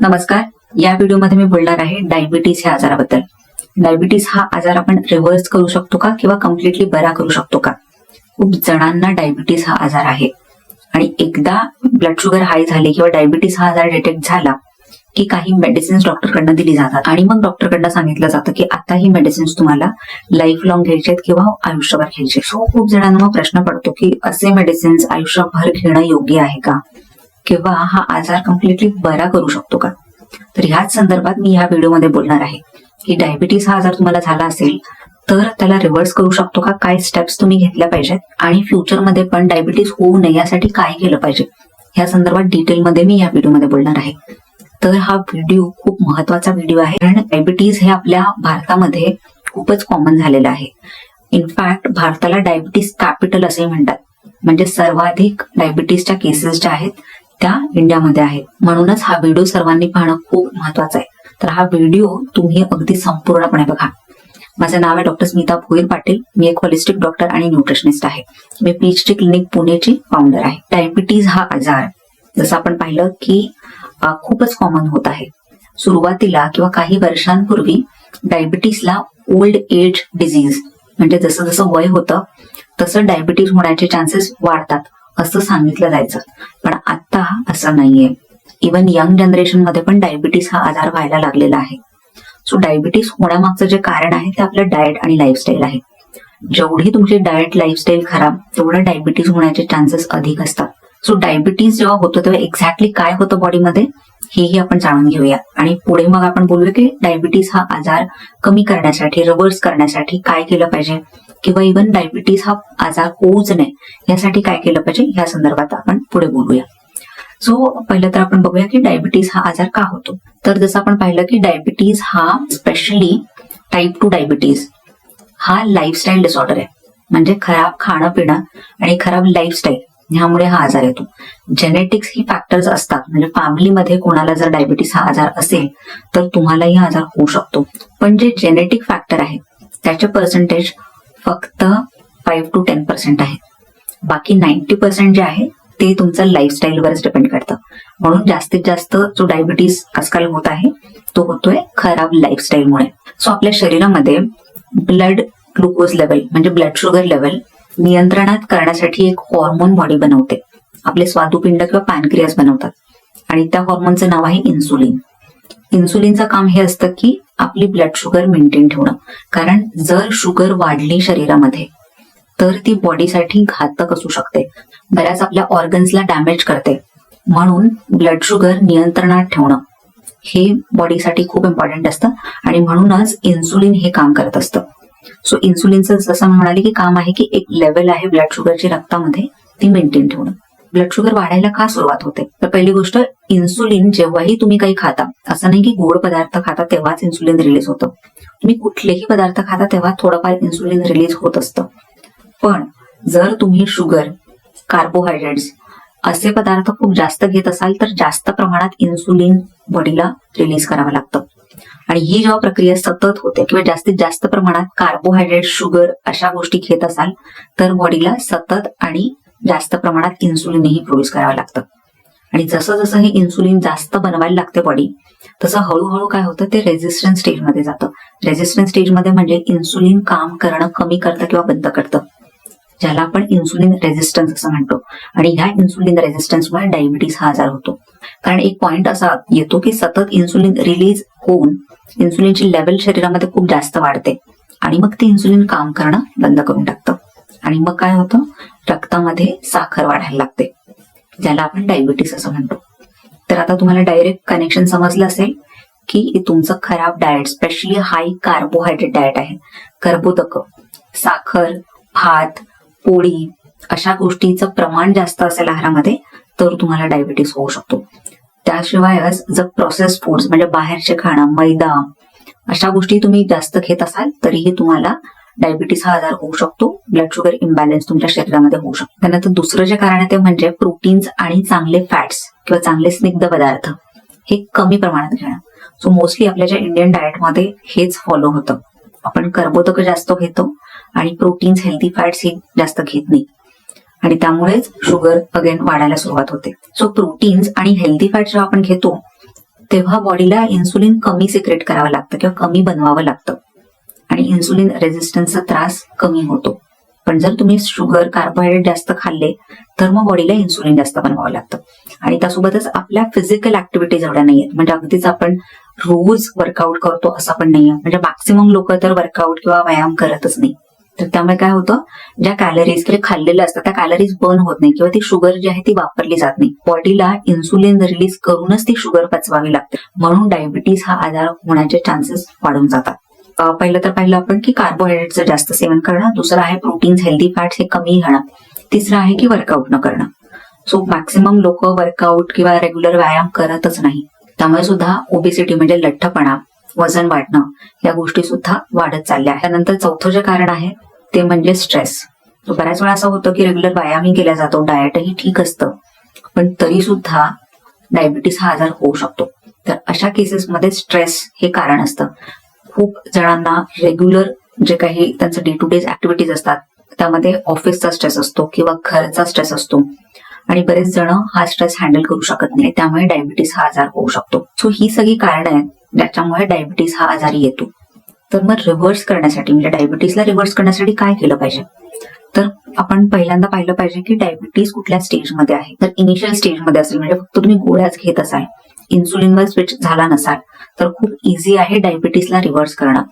नमस्कार. या व्हिडिओमध्ये मी बोलणार आहे डायबिटीस या आजाराबद्दल. डायबिटीस हा आजार आपण रिव्हर्स करू शकतो का किंवा कम्प्लिटली बरा करू शकतो का? खूप जणांना डायबिटीस हा आजार आहे. आणि एकदा ब्लड शुगर हाय झाले किंवा डायबिटीस हा आजार डिटेक्ट झाला की काही मेडिसिन्स डॉक्टरकडनं दिली जातात. आणि मग डॉक्टरकडनं सांगितलं जातं की आता ही मेडिसिन्स तुम्हाला लाईफ लॉंग घ्यायचे आहेत किंवा आयुष्यभर घ्यायचे सो खूप जणांना मग प्रश्न पडतो की असे मेडिसिन्स आयुष्यभर घेणं योग्य आहे का? किंवा हा आजार कम्प्लिटली बरा करू शकतो का? तर ह्याच संदर्भात मी ह्या व्हिडिओमध्ये बोलणार आहे. की डायबिटीस हा आजार तुम्हाला झाला असेल तर त्याला रिव्हर्स करू शकतो का? काय स्टेप्स तुम्ही घेतल्या पाहिजेत? आणि फ्युचरमध्ये पण डायबिटीस होऊ नये यासाठी काय केलं पाहिजे? या संदर्भात डिटेलमध्ये मी या व्हिडिओमध्ये बोलणार आहे. तर हा व्हिडिओ खूप महत्त्वाचा व्हिडिओ आहे. कारण डायबिटीज हे आपल्या भारतामध्ये खूपच कॉमन झालेलं आहे. इनफॅक्ट भारताला डायबिटीस कॅपिटल असे म्हणतात. म्हणजे सर्वाधिक डायबिटीसच्या केसेस ज्या आहेत त्या इंडियामध्ये आहेत. म्हणूनच हा व्हिडिओ सर्वांनी पाहणं खूप महत्वाचं आहे. तर हा व्हिडिओ तुम्ही अगदी संपूर्णपणे बघा. माझं नाव आहे डॉक्टर स्मिता भोईर पाटील. मी एक होलिस्टिक डॉक्टर आणि न्यूट्रिशनिस्ट आहे. मी पीएचडी क्लिनिक पुणेची फाउंडर आहे. डायबिटीज हा आजार. जसं आपण पाहिलं की खूपच कॉमन होत आहे. सुरुवातीला किंवा काही वर्षांपूर्वी डायबिटीसला ओल्ड एज डिझीज म्हणजे जसं जसं वय होतं तसं डायबिटीज होण्याचे चान्सेस वाढतात. असं सांगितलं जायचं. पण आता असं नाहीये. इवन यंग जनरेशनमध्ये पण डायबिटीस हा आजार व्हायला लागलेला आहे. सो डायबिटीस होण्यामागचं जे कारण आहे ते आपलं डाएट आणि लाईफस्टाईल आहे. जेवढी तुमची डाएट लाईफस्टाईल खराब तेवढं डायबिटीज होण्याचे चान्सेस अधिक असतात. सो डायबिटीज जेव्हा होतो तेव्हा एक्झॅक्टली काय होतं बॉडीमध्ये हेही आपण जाणून घेऊया. आणि पुढे मग आपण बोलूया की डायबिटीस हा आजार कमी करण्यासाठी रिव्हर्स करण्यासाठी काय केलं पाहिजे? किंवा इव्हन डायबिटीस हा आजार होऊच नये यासाठी काय केलं पाहिजे? या संदर्भात आपण पुढे बोलूया. सो पहिलं तर आपण बघूया की डायबिटीस हा आजार का होतो? तर जसं आपण पाहिलं की डायबिटीज हा स्पेशली टाईप टू डायबिटीज हा लाईफस्टाईल डिसऑर्डर आहे. म्हणजे खराब खाणं पिणं आणि खराब लाईफस्टाईल ह्यामुळे हा आजार येतो. जेनेटिक्स ही फॅक्टर्स असतात. म्हणजे फॅमिलीमध्ये कोणाला जर डायबिटीस हा आजार असेल तर तुम्हालाही हा आजार होऊ शकतो. पण जे जेनेटिक फॅक्टर आहे त्याचे पर्सेंटेज फक्त फाईव्ह टू टेन पर्सेंट आहे. बाकी नाईन्टी पर्सेंट जे आहे ते तुमचं लाईफस्टाईलवरच डिपेंड करतं. म्हणून जास्तीत जास्त जो डायबिटीस आजकाल होत आहे तो होतोय खराब लाईफस्टाईलमुळे सो आपल्या शरीरामध्ये ब्लड ग्लुकोज लेवल म्हणजे ब्लड शुगर लेवल नियंत्रणात करण्यासाठी एक हॉर्मोन बॉडी बनवते. आपले स्वादुपिंड किंवा पॅनक्रियास बनवतात. आणि त्या हॉर्मोनचं नाव आहे इन्सुलिन इन्सुलिनचं काम हे असतं की आपली ब्लड शुगर मेंटेन ठेवणं. कारण जर शुगर वाढली शरीरामध्ये तर ती बॉडीसाठी घातक असू शकते. बऱ्याच आपल्या ऑर्गन्सला डॅमेज करते. म्हणून ब्लड शुगर नियंत्रणात ठेवणं हे बॉडीसाठी खूप इम्पॉर्टंट असतं. आणि म्हणूनच इन्सुलिन हे काम करत असतं. सो इन्सुलिनचं जसं म्हणाले की काम आहे की एक लेवल आहे ब्लड शुगरची रक्तामध्ये ती मेंटेन ठेवणं. ब्लड शुगर वाढायला का सुरुवात होते? तर पहिली गोष्ट इन्सुलिन जेव्हाही तुम्ही काही खाता असं नाही की गोड पदार्थ खाता तेव्हाच इन्सुलिन रिलीज होतं. तुम्ही कुठलेही पदार्थ खाता तेव्हा थोडंफार इन्सुलिन रिलीज होत असतं. पण जर तुम्ही शुगर कार्बोहायड्रेट्स असे पदार्थ खूप जास्त घेत असाल तर जास्त प्रमाणात इन्सुलिन बॉडीला रिलीज करावं लागतं. आणि ही जेव्हा प्रक्रिया सतत होते किंवा जास्तीत जास्त प्रमाणात कार्बोहायड्रेट शुगर अशा गोष्टी घेत असाल तर बॉडीला सतत आणि जास्त प्रमाणात इन्सुलिनही प्रोड्यूस करावं लागतं. आणि जसं जसं हे इन्सुलिन जास्त बनवायला लागते बॉडी तसं हळूहळू काय होतं ते रेझिस्टन्स स्टेजमध्ये जातं. रेझिस्टन्स स्टेजमध्ये म्हणजे इन्सुलिन काम करणं कमी करतं किंवा बंद करतं. ज्याला आपण इन्सुलिन रेझिस्टन्स असं म्हणतो. आणि ह्या इन्सुलिन रेझिस्टन्समुळे डायबिटीस हा आजार होतो. कारण एक पॉइंट असा येतो की सतत इन्सुलिन रिलीज होऊन इन्सुलिनची लेवल शरीरामध्ये खूप जास्त वाढते. आणि मग ते इन्सुलिन काम करणं बंद करून टाकतं. आणि मग काय होतं? रक्तामध्ये साखर वाढायला लागते. ज्याला आपण डायबिटीस असं म्हणतो. तर आता तुम्हाला डायरेक्ट कनेक्शन समजलं असेल की तुमचं खराब diet specially high carbohydrate diet आहे. कर्बोदक साखर भात पोळी अशा गोष्टीचं प्रमाण जास्त असेल आहारामध्ये तर तुम्हाला डायबिटीस होऊ शकतो. त्याशिवायच जर प्रोसेस फूड्स म्हणजे बाहेरचे खाणं मैदा अशा गोष्टी तुम्ही जास्त घेत असाल तरीही तुम्हाला डायबिटीस हा आजार होऊ शकतो. ब्लड शुगर इम्बॅलन्स तुमच्या शरीरामध्ये होऊ शकतो. त्यानंतर दुसरं जे कारण आहे ते म्हणजे प्रोटीन्स आणि चांगले फॅट्स किंवा चांगले स्निग्ध पदार्थ हे कमी प्रमाणात घेणं. सो मोस्टली आपल्या ज्या इंडियन डाएटमध्ये हेच फॉलो होतं. आपण कर्बोदक जास्त घेतो आणि प्रोटीन्स हेल्दी फॅट्स हे जास्त घेत नाही. आणि त्यामुळेच शुगर अगेन वाढायला सुरुवात होते. सो प्रोटीन्स आणि हेल्दी फॅट जेव्हा आपण घेतो तेव्हा बॉडीला इन्सुलिन कमी सिक्रेट करावं लागतं किंवा कमी बनवावं लागतं. आणि इन्सुलिन रेझिस्टन्सचा त्रास कमी होतो. पण जर तुम्ही शुगर कार्बोहायड्रेट जास्त खाल्ले तर मग बॉडीला इन्सुलिन जास्त बनवावं लागतं. आणि त्यासोबतच आपल्या फिजिकल ऍक्टिव्हिटीज एवढ्या नाहीयेत. म्हणजे अगदीच आपण रोज वर्कआउट करतो असं पण नाहीये. म्हणजे मॅक्सिमम लोक तर वर्कआउट किंवा व्यायाम करतच नाही. तर त्यामुळे काय होतं ज्या कॅलरीज किंवा खाल्लेल्या असतात त्या कॅलरीज बर्न होत नाही किंवा ती शुगर जी आहे ती वापरली जात नाही. बॉडीला इन्सुलिन रिलीज करूनच ती शुगर पचवावी लागते. म्हणून डायबिटीस हा आजार होण्याचे चान्सेस वाढून जातात. पहिलं तर पाहिलं आपण की कार्बोहायड्रेटचं जास्त सेवन करणं दुसरं आहे प्रोटीन्स हेल्दी फॅट्स हे कमी घेणं तिसरं आहे की वर्कआउट न करणं. सो मॅक्सिमम लोक वर्कआउट किंवा रेग्युलर व्यायाम करतच नाही. त्यामुळे सुद्धा ओबेसिटी म्हणजे लठ्ठपणा वजन वाढणं या गोष्टी सुद्धा वाढत चालल्या त्यानंतर चौथं जे कारण आहे ते म्हणजे स्ट्रेस बऱ्याच वेळा असं होतं की रेग्युलर व्यायामही केला जातो डाएटही ठीक असतं पण तरी सुद्धा डायबिटीस हा आजार होऊ शकतो. तर अशा केसेसमध्ये स्ट्रेस हे कारण असतं. खूप जणांना रेग्युलर जे काही त्यांचं डे टू डे ऍक्टिव्हिटीज असतात त्यामध्ये ऑफिसचा स्ट्रेस असतो किंवा घरचा स्ट्रेस असतो. आणि बरेच जण हा स्ट्रेस हँडल करू शकत नाही त्यामुळे डायबिटीस हा आजार होऊ शकतो. सो ही सगळी कारण आहेत ज्याच्यामुळे डायबिटीस हा आजारी येतो. तर मग रिव्हर्स करण्यासाठी म्हणजे डायबिटीसला रिव्हर्स करण्यासाठी काय केलं पाहिजे? तर आपण पहिल्यांदा पाहिलं पाहिजे की डायबिटीस कुठल्या स्टेजमध्ये आहे? तर इनिशियल स्टेजमध्ये असेल म्हणजे फक्त तुम्ही गोळ्याच घेत असाल इन्सुलिनवर स्विच झाला नसाल तर खूप इझी आहे डायबिटीसला रिव्हर्स करणं.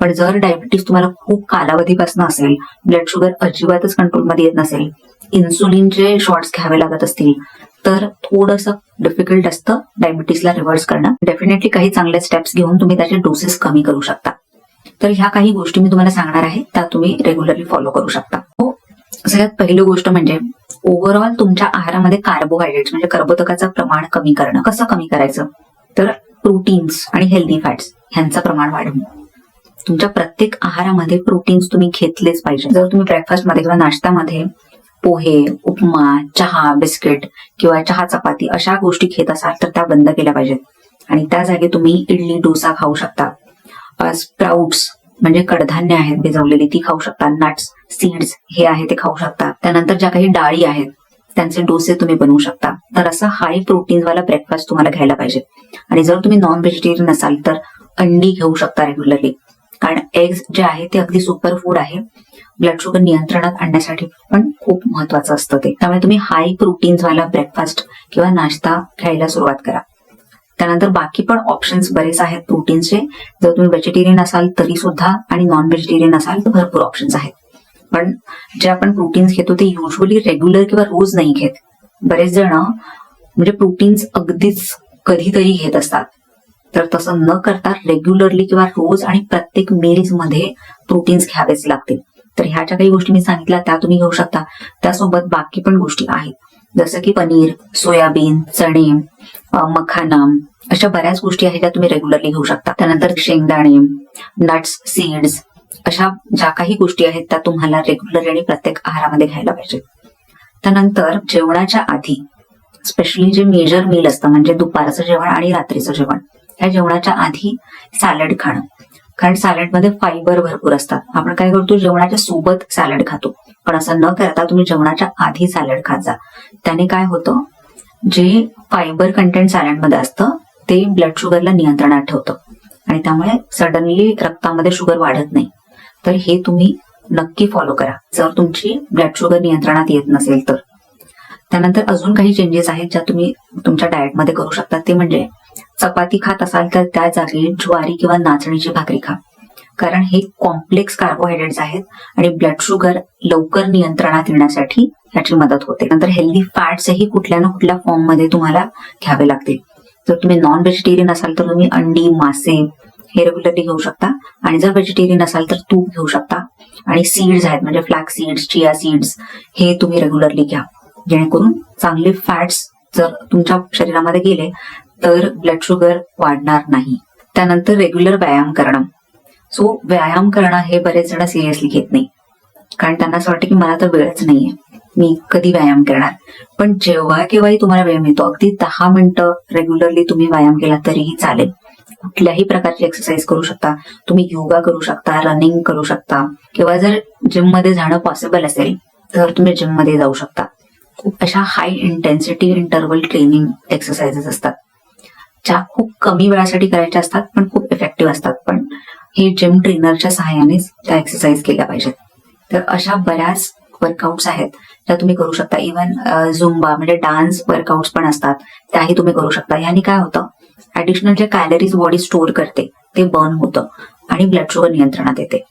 पण जर डायबिटीस तुम्हाला खूप कालावधीपासून असेल ब्लड शुगर अजिबातच कंट्रोलमध्ये येत नसेल इन्सुलिनचे शॉर्ट्स घ्यावे लागत असतील तर थोडंसं डिफिकल्ट असतं डायबिटीसला रिव्हर्स करणं. डेफिनेटली काही चांगले स्टेप्स घेऊन तुम्ही त्याचे डोसेस कमी करू शकता. तर ह्या काही गोष्टी मी तुम्हाला सांगणार आहे त्या तुम्ही रेग्युलरली फॉलो करू शकता. हो सगळ्यात पहिली गोष्ट म्हणजे ओव्हरऑल तुमच्या आहारामध्ये कार्बोहायड्रेट्स म्हणजे कर्बोदकाचं प्रमाण कमी करणं. कसं कमी करायचं? तर प्रोटीन्स आणि हेल्दी फॅट्स ह्यांचं प्रमाण वाढवणं. तुमच्या प्रत्येक आहारामध्ये प्रोटीन्स तुम्ही घेतलेच पाहिजे. जर तुम्ही ब्रेकफास्टमध्ये किंवा नाश्त्यामध्ये पोहे उपमा चहा बिस्किट किंवा चहा चपाती अशा गोष्टी घेत असाल तर त्या बंद केल्या पाहिजेत. आणि त्या जागी तुम्ही इडली डोसा खाऊ शकता. स्प्राउट्स म्हणजे कडधान्य आहेत भिजवलेली ती खाऊ शकता. नट्स सीड्स हे आहे ते खाऊ शकता. त्यानंतर ज्या काही डाळी आहेत त्यांचे डोसे तुम्ही बनवू शकता. तर असं हाय प्रोटीन वाला ब्रेकफास्ट तुम्हाला घ्यायला पाहिजे. आणि जर तुम्ही नॉन व्हेजिटेरियन असाल तर अंडी घेऊ शकता रेग्युलरली कारण एग्स जे आहे ते अगदी सुपर फूड आहे. ब्लड शुगर नियंत्रणात आणण्यासाठी पण खूप महत्वाचं असतं ते. त्यामुळे तुम्ही हाय प्रोटीन्स वाला ब्रेकफास्ट किंवा नाश्ता घ्यायला सुरुवात करा. त्यानंतर बाकी पण ऑप्शन्स बरेच आहेत प्रोटीन्सचे जर तुम्ही व्हेजिटेरियन असाल तरी सुद्धा आणि नॉन व्हेजिटेरियन असाल तर भरपूर ऑप्शन्स आहेत. पण जे आपण प्रोटीन्स घेतो ते युजली रेग्युलर किंवा रोज नाही घेत. बरेच जण म्हणजे प्रोटीन्स अगदीच कधीतरी घेत असतात. तर तसं न करता रेग्युलरली किंवा रोज आणि प्रत्येक meals मध्ये प्रोटीन्स घ्यावेच लागतील. तर ह्या ज्या काही गोष्टी मी सांगितल्या त्या तुम्ही घेऊ शकता. त्यासोबत बाकी पण गोष्टी आहेत. जसं की पनीर सोयाबीन चणे मखाना अशा बऱ्याच गोष्टी आहेत ज्या तुम्ही रेग्युलरली घेऊ शकता. त्यानंतर शेंगदाणे नट्स सीड्स अशा ज्या काही गोष्टी आहेत त्या तुम्हाला रेग्युलर आणि प्रत्येक आहारामध्ये घ्यायला पाहिजे. त्यानंतर जेवणाच्या आधी स्पेशली जे मेजर मील असतं म्हणजे दुपारचं जेवण आणि रात्रीचं जेवण या जेवणाच्या आधी सॅलड खाणं. कारण सॅलडमध्ये फायबर भरपूर असतात. आपण काय करतो जेवणाच्या सोबत सॅलड खातो. पण असं न करता तुम्ही जेवणाच्या आधी सॅलड खात जा. त्याने काय होतं? जे फायबर कंटेंट सॅलडमध्ये असतं ते ब्लड शुगरला नियंत्रणात ठेवतं. आणि त्यामुळे सडनली रक्तामध्ये शुगर वाढत नाही. तर हे तुम्ही नक्की फॉलो करा. जर तुमची ब्लड शुगर नियंत्रणात येत नसेल तर. त्यानंतर अजून काही चेंजेस आहेत ज्या तुम्ही तुमच्या डाएटमध्ये करू शकता. ते म्हणजे चपाती खात असाल तर त्या जागी ज्वारी किंवा नाचणीची भाकरी खा. कारण हे कॉम्प्लेक्स कार्बोहायड्रेट्स आहेत आणि ब्लड शुगर लवकर नियंत्रणात येण्यासाठी याची मदत होते. नंतर हेल्दी फॅट्सही कुठल्या ना कुठल्या फॉर्ममध्ये तुम्हाला घ्यावे लागतील. जर तुम्ही नॉन व्हेजिटेरियन असाल तर तुम्ही अंडी मासे हे रेग्युलरली घेऊ शकता. आणि जर व्हेजिटेरियन असाल तर तूप घेऊ शकता. आणि सीड्स आहेत म्हणजे फ्लॅक्स सीड्स चिया सीड्स हे तुम्ही रेग्युलरली घ्या. जेणेकरून चांगले फॅट्स जर तुमच्या शरीरामध्ये गेले तर ब्लड शुगर वाढणार नाही. त्यानंतर रेग्युलर व्यायाम करणं. सो व्यायाम करणं हे बरेच जण सिरियसली घेत नाही. कारण त्यांना असं वाटतं की मला तर वेळच नाहीये. मी कधी व्यायाम करणार. पण जेव्हा केव्हाही तुम्हाला वेळ मिळतो अगदी दहा मिनिटं रेग्युलरली तुम्ही व्यायाम केला तरीही चालेल. कुठल्याही प्रकारची एक्सरसाइज करू शकता. तुम्ही योगा करू शकता रनिंग करू शकता किंवा जर जिममध्ये जाणं पॉसिबल असेल तर तुम्ही जिममध्ये जाऊ शकता. खूप अशा high intensity interval training exercises असतात. ज्या खूप कमी वेळासाठी करायच्या असतात पण खूप इफेक्टिव्ह असतात. पण हे जिम ट्रेनरच्या सहाय्यानेच त्या एक्सरसाइज केल्या पाहिजेत. तर अशा बऱ्याच वर्कआउट्स आहेत त्या तुम्ही करू शकता. इव्हन झुंबा म्हणजे डान्स वर्कआउट्स पण असतात. त्याही तुम्ही करू शकता. याने काय होतं? ऍडिशनल जे कॅलरीज बॉडी स्टोअर करते ते बर्न होतं आणि ब्लड शुगर नियंत्रणात येते.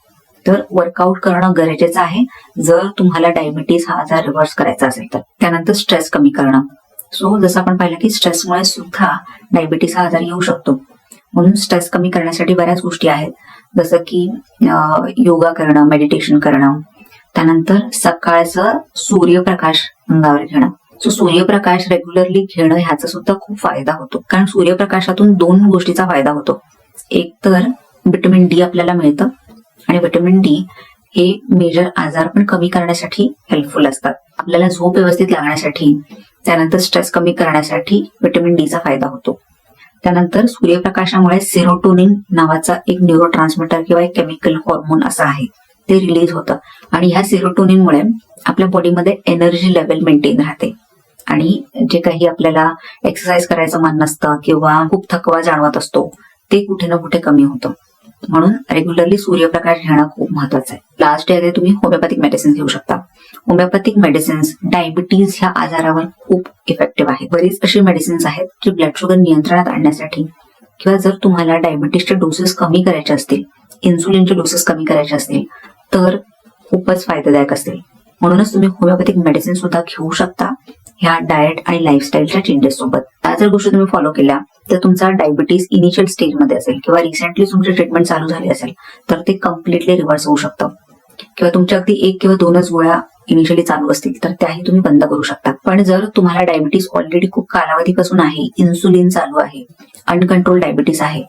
तर वर्कआउट करणं गरजेचं आहे. जर तुम्हाला डायबिटीस हा आजार रिव्हर्स करायचा असेल तर. त्यानंतर स्ट्रेस कमी करणं. सो जसं आपण पाहिलं की स्ट्रेसमुळे सुद्धा डायबिटीस हा आजार येऊ शकतो. म्हणून स्ट्रेस कमी करण्यासाठी बऱ्याच गोष्टी आहेत. जसं की योगा करणं मेडिटेशन करणं त्यानंतर सकाळचं सूर्यप्रकाश अंगावर घेणं. सो सूर्यप्रकाश रेग्युलरली घेणं ह्याचा सुद्धा खूप फायदा होतो. कारण सूर्यप्रकाशातून दोन गोष्टीचा फायदा होतो. एक तर विटमिन डी आपल्याला मिळतं आणि व्हिटॅमिन डी हे मेजर आजार पण कमी करण्यासाठी हेल्पफुल असतात. आपल्याला झोप व्यवस्थित लागण्यासाठी त्यानंतर स्ट्रेस कमी करण्यासाठी विटॅमिन डीचा फायदा होतो. त्यानंतर सूर्यप्रकाशामुळे सेरोटोनिन नावाचा एक न्यूरो ट्रान्समिटर किंवा एक केमिकल हॉर्मोन असा आहे. ते रिलीज होतं. आणि ह्या सिरोटोनिनमुळे आपल्या बॉडीमध्ये एनर्जी लेवल मेंटेन राहते. आणि जे काही आपल्याला एक्सरसाइज करायचं मन नसतं किंवा खूप थकवा जाणवत असतो ते कुठे ना कुठे कमी होतं. म्हणून रेग्युलरली सूर्यप्रकाश घेणं खूप महत्वाचं आहे. लास्ट आहे तुम्ही होमिओपॅथिक मेडिसिन घेऊ शकता. होमिओपॅथिक मेडिसिन्स डायबिटीज ह्या आजारावर खूप इफेक्टिव्ह आहे बरीच अशी मेडिसिन्स आहेत जी ब्लड शुगर नियंत्रणात आणण्यासाठी किंवा जर तुम्हाला डायबिटीसचे डोसेस कमी करायचे असतील इन्सुलिनचे डोसेस कमी करायचे असतील तर खूपच फायदेदायक असेल म्हणूनच तुम्ही होमिओपॅथिक मेडिसिन सुद्धा घेऊ शकता ह्या डाएट आणि लाईफस्टाईलच्या चेंजेस सोबत. त्या जर गोष्टी तुम्ही फॉलो केल्या तर तुमचा डायबिटीस इनिशियल स्टेजमध्ये असेल किंवा रिसेंटली तुमची ट्रीटमेंट चालू झाली असेल तर ते कम्प्लिटली रिव्हर्स होऊ शकतं. किंवा तुमच्या अगदी एक किंवा दोनच गोळ्या इनिशियली चालू असतील तर त्याही तुम्ही बंद करू शकता. पण जर तुम्हाला डायबिटीस ऑलरेडी खूप कालावधीपासून आहे इन्सुलिन चालू आहे अनकंट्रोल डायबिटीस आहे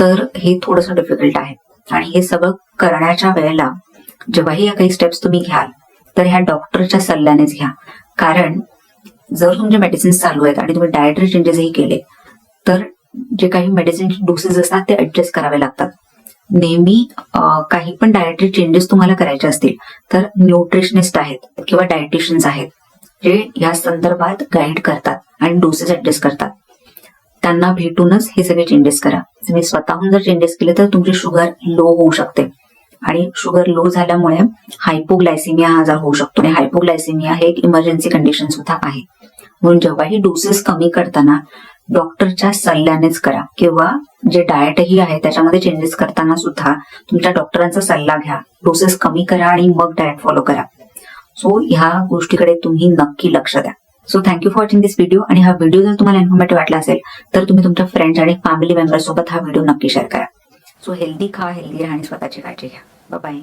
तर हे थोडंसं डिफिकल्ट आहे. आणि हे सगळं करण्याच्या वेळेला जेव्हाही या काही स्टेप्स तुम्ही घ्याल तर ह्या डॉक्टरच्या सल्ल्यानेच घ्या. कारण जर तुमचे मेडिसिन्स चालू आहेत आणि तुम्ही डायटरी चेंजेसही केले तर जे काही मेडिसिनचे डोसेस असतात ते ऍडजस्ट करावे लागतात. नेहमी काही पण डायटरी चेंजेस तुम्हाला करायचे असतील तर न्यूट्रिशनिस्ट आहेत किंवा डायटिशियन्स आहेत जे या संदर्भात गाईड करतात आणि डोसेस ऍडजस्ट करतात. त्यांना भेटूनच हे सगळे चेंजेस करा. तुम्ही स्वतःहून जर चेंजेस केले तर तुमची शुगर लो होऊ शकते. आणि शुगर लो झाल्यामुळे हायपोग्लायसिमिया हा आजार होऊ शकतो. आणि हायपोग्लायसिमिया हे एक इमर्जन्सी कंडिशन सुद्धा आहे. म्हणून जेव्हाही डोसेस कमी करताना डॉक्टरच्या सल्ल्यानेच करा. किंवा जे डाएटही आहे त्याच्यामध्ये चेंजेस करताना सुद्धा तुमच्या डॉक्टरांचा सल्ला घ्या. डोसेस कमी करा आणि मग डाएट फॉलो करा. सो ह्या गोष्टीकडे तुम्ही नक्की लक्ष द्या. So thank you for watching this video आणि हा व्हिडिओ जर तुम्हाला इन्फॉर्मेटिव्ह वाटला असेल तर तुम्ही तुमच्या फ्रेंड्स आणि फॅमिली मेंबर्स सोबत हा व्हिडिओ नक्की शेअर करा. सो हेल्दी खा हेल्दी राहा आणि स्वतःची काळजी घ्या. बाय